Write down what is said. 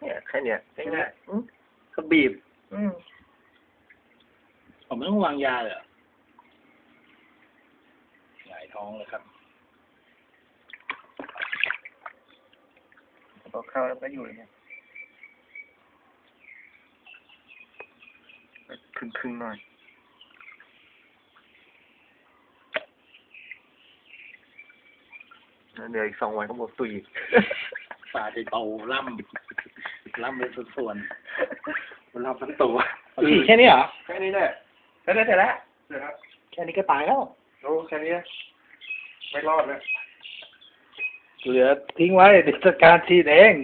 เนี่ยแค่เนี้ยแค่เนี้ยอืมก็บีบ อืมผมไม่ต้องวางยาเลยเหรอหงายท้องเลยครับพอเข้าแล้วก็อยู่อย่างเงี้ยครึ่งครึ่งๆหน่อยแล้วเดี๋ยวอีกสองวันก็หมดตุยปลาจะโตล่ำ ล่ำเป็นส่วนๆล่ำทั้งตัวฉีดแค่นี้เหรอ แค่นี้แหละแค่นี้เสร็จแล้วเสร็จแล้วแค่นี้ก็ตายแล้วโอ้แค่นี้ ไม่รอดแล้วเหลือทิ้งไว้เดี๋ยวจัดการฉีดเอง